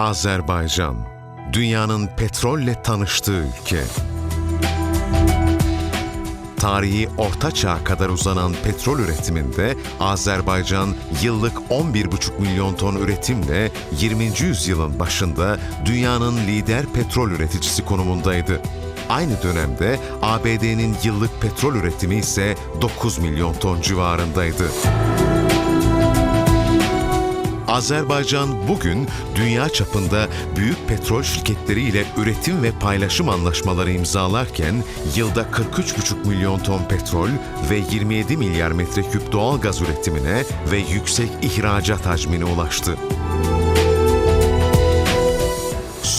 Azerbaycan, dünyanın petrolle tanıştığı ülke. Tarihi Orta Çağ'a kadar uzanan petrol üretiminde Azerbaycan yıllık 11,5 milyon ton üretimle 20. yüzyılın başında dünyanın lider petrol üreticisi konumundaydı. Aynı dönemde ABD'nin yıllık petrol üretimi ise 9 milyon ton civarındaydı. Azerbaycan bugün dünya çapında büyük petrol şirketleriyle üretim ve paylaşım anlaşmaları imzalarken yılda 43,5 milyon ton petrol ve 27 milyar metreküp doğal gaz üretimine ve yüksek ihracat hacmine ulaştı.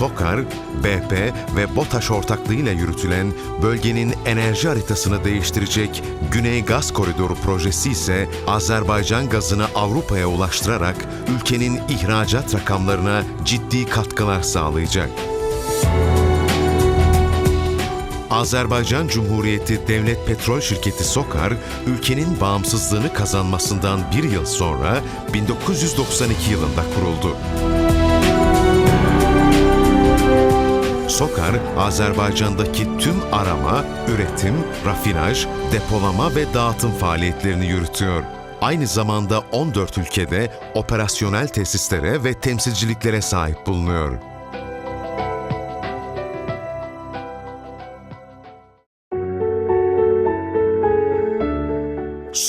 SOKAR, BP ve BOTAŞ ortaklığıyla yürütülen bölgenin enerji haritasını değiştirecek Güney Gaz Koridoru projesi ise Azerbaycan gazını Avrupa'ya ulaştırarak ülkenin ihracat rakamlarına ciddi katkılar sağlayacak. Azerbaycan Cumhuriyeti Devlet Petrol Şirketi SOKAR, ülkenin bağımsızlığını kazanmasından bir yıl sonra 1992 yılında kuruldu. SOKAR, Azerbaycan'daki tüm arama, üretim, rafinaj, depolama ve dağıtım faaliyetlerini yürütüyor. Aynı zamanda 14 ülkede operasyonel tesislere ve temsilciliklere sahip bulunuyor.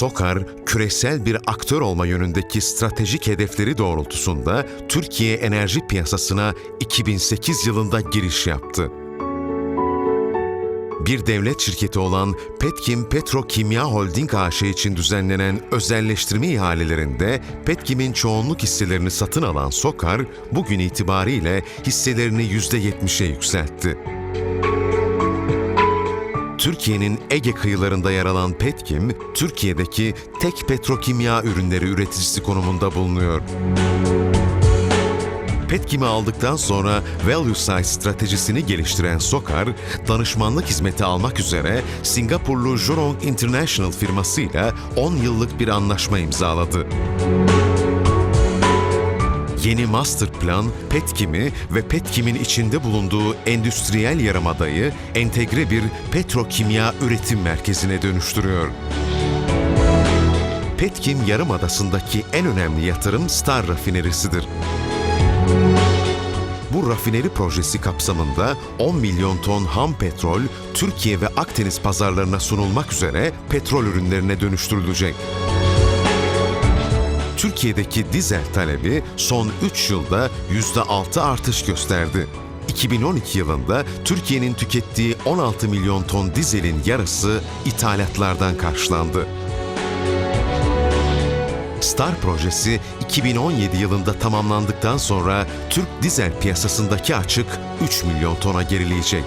SOKAR, küresel bir aktör olma yönündeki stratejik hedefleri doğrultusunda Türkiye enerji piyasasına 2008 yılında giriş yaptı. Bir devlet şirketi olan Petkim Petrokimya Holding AŞ için düzenlenen özelleştirme ihalelerinde Petkim'in çoğunluk hisselerini satın alan SOKAR, bugün itibariyle hisselerini %70'e yükseltti. Türkiye'nin Ege kıyılarında yer alan Petkim, Türkiye'deki tek petrokimya ürünleri üreticisi konumunda bulunuyor. Petkim'i aldıktan sonra Value Size stratejisini geliştiren Sokar, danışmanlık hizmeti almak üzere Singapurlu Jurong International firmasıyla 10 yıllık bir anlaşma imzaladı. Yeni master plan, Petkim'i ve Petkim'in içinde bulunduğu endüstriyel yarımadayı entegre bir petrokimya üretim merkezine dönüştürüyor. Petkim Yarımadası'ndaki en önemli yatırım Star rafinerisidir. Bu rafineri projesi kapsamında 10 milyon ton ham petrol Türkiye ve Akdeniz pazarlarına sunulmak üzere petrol ürünlerine dönüştürülecek. Türkiye'deki dizel talebi son 3 yılda %6 artış gösterdi. 2012 yılında Türkiye'nin tükettiği 16 milyon ton dizelin yarısı ithalatlardan karşılandı. Star projesi 2017 yılında tamamlandıktan sonra Türk dizel piyasasındaki açık 3 milyon tona gerileyecek.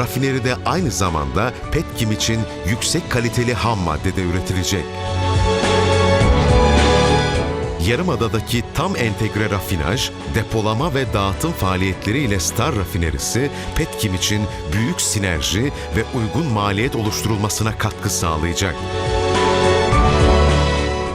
Rafineride aynı zamanda Petkim için yüksek kaliteli ham madde de üretilecek. Yarımada'daki tam entegre rafinaj, depolama ve dağıtım faaliyetleriyle Star rafinerisi, Petkim için büyük sinerji ve uygun maliyet oluşturulmasına katkı sağlayacak.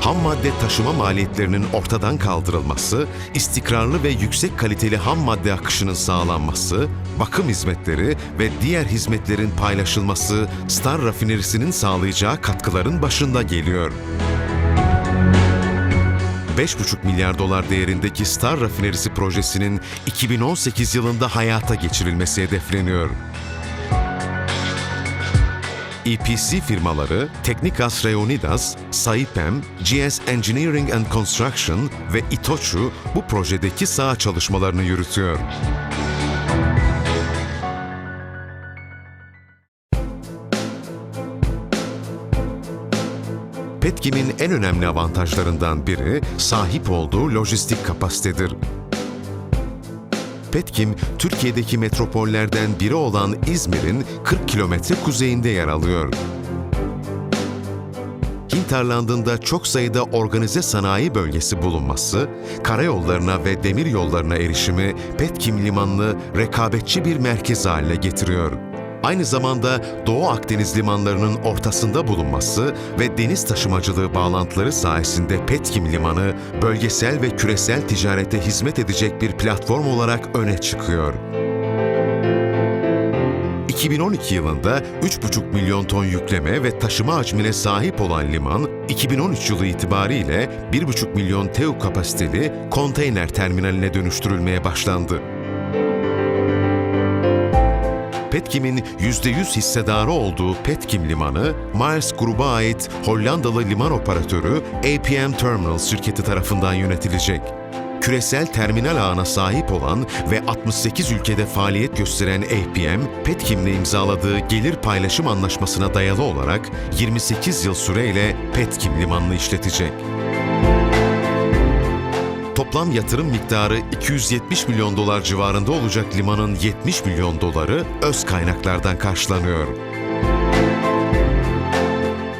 Ham madde taşıma maliyetlerinin ortadan kaldırılması, istikrarlı ve yüksek kaliteli ham madde akışının sağlanması, bakım hizmetleri ve diğer hizmetlerin paylaşılması Star rafinerisinin sağlayacağı katkıların başında geliyor. 5,5 milyar dolar değerindeki Star rafinerisi projesinin 2018 yılında hayata geçirilmesi hedefleniyor. EPC firmaları Teknikas Reunidas, Saipem, GS Engineering and Construction ve Itochu bu projedeki saha çalışmalarını yürütüyor. Petkim'in en önemli avantajlarından biri sahip olduğu lojistik kapasitedir. Petkim, Türkiye'deki metropollerden biri olan İzmir'in 40 kilometre kuzeyinde yer alıyor. Hinterland'ın çok sayıda organize sanayi bölgesi bulunması, karayollarına ve demir yollarına erişimi Petkim limanını rekabetçi bir merkez haline getiriyor. Aynı zamanda Doğu Akdeniz limanlarının ortasında bulunması ve deniz taşımacılığı bağlantıları sayesinde Petkim Limanı, bölgesel ve küresel ticarete hizmet edecek bir platform olarak öne çıkıyor. 2012 yılında 3,5 milyon ton yükleme ve taşıma hacmine sahip olan liman, 2013 yılı itibariyle 1,5 milyon TEU kapasiteli konteyner terminaline dönüştürülmeye başlandı. Petkim'in %100 hissedarı olduğu Petkim Limanı, Miles Group'a ait Hollandalı liman operatörü APM Terminals şirketi tarafından yönetilecek. Küresel terminal ağına sahip olan ve 68 ülkede faaliyet gösteren APM, Petkim'le imzaladığı gelir paylaşım anlaşmasına dayalı olarak 28 yıl süreyle Petkim Limanı'nı işletecek. Toplam yatırım miktarı 270 milyon dolar civarında olacak limanın 70 milyon doları öz kaynaklardan karşılanıyor.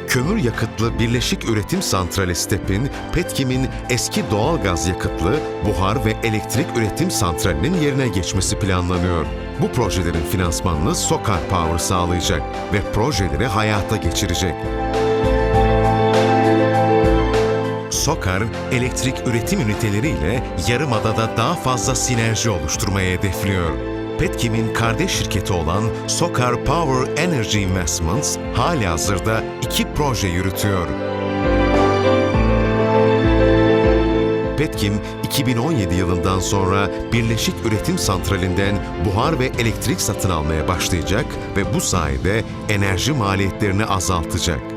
Kömür yakıtlı Birleşik Üretim Santrali STEP'in, Petkim'in eski doğal gaz yakıtlı, buhar ve elektrik üretim santralinin yerine geçmesi planlanıyor. Bu projelerin finansmanını Sokar Power sağlayacak ve projeleri hayata geçirecek. Sokar, elektrik üretim üniteleriyle Yarımada'da daha fazla sinerji oluşturmayı hedefliyor. Petkim'in kardeş şirketi olan Sokar Power Energy Investments hali hazırda iki proje yürütüyor. Petkim, 2017 yılından sonra Birleşik Üretim Santrali'nden buhar ve elektrik satın almaya başlayacak ve bu sayede enerji maliyetlerini azaltacak.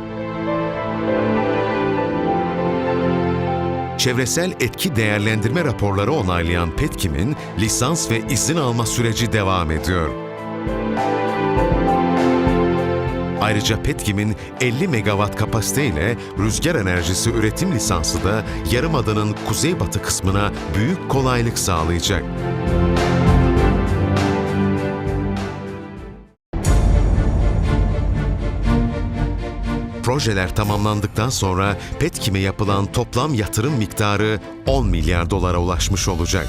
Çevresel etki değerlendirme raporları onaylayan Petkim'in lisans ve izin alma süreci devam ediyor. Ayrıca Petkim'in 50 megawatt kapasiteyle rüzgar enerjisi üretim lisansı da Yarımada'nın kuzeybatı kısmına büyük kolaylık sağlayacak. Projeler tamamlandıktan sonra Petkim'e yapılan toplam yatırım miktarı 10 milyar dolara ulaşmış olacak.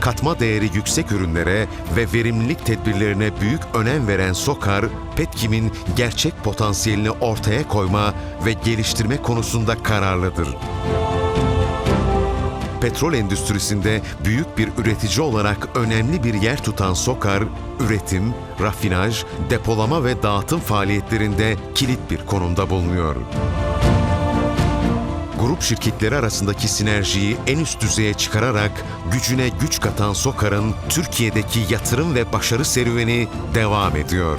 Katma değeri yüksek ürünlere ve verimlilik tedbirlerine büyük önem veren Sokar, Petkim'in gerçek potansiyelini ortaya koyma ve geliştirme konusunda kararlıdır. Petrol endüstrisinde büyük bir üretici olarak önemli bir yer tutan Sokar, üretim, rafinaj, depolama ve dağıtım faaliyetlerinde kilit bir konumda bulunuyor. Grup şirketleri arasındaki sinerjiyi en üst düzeye çıkararak gücüne güç katan Sokar'ın Türkiye'deki yatırım ve başarı serüveni devam ediyor.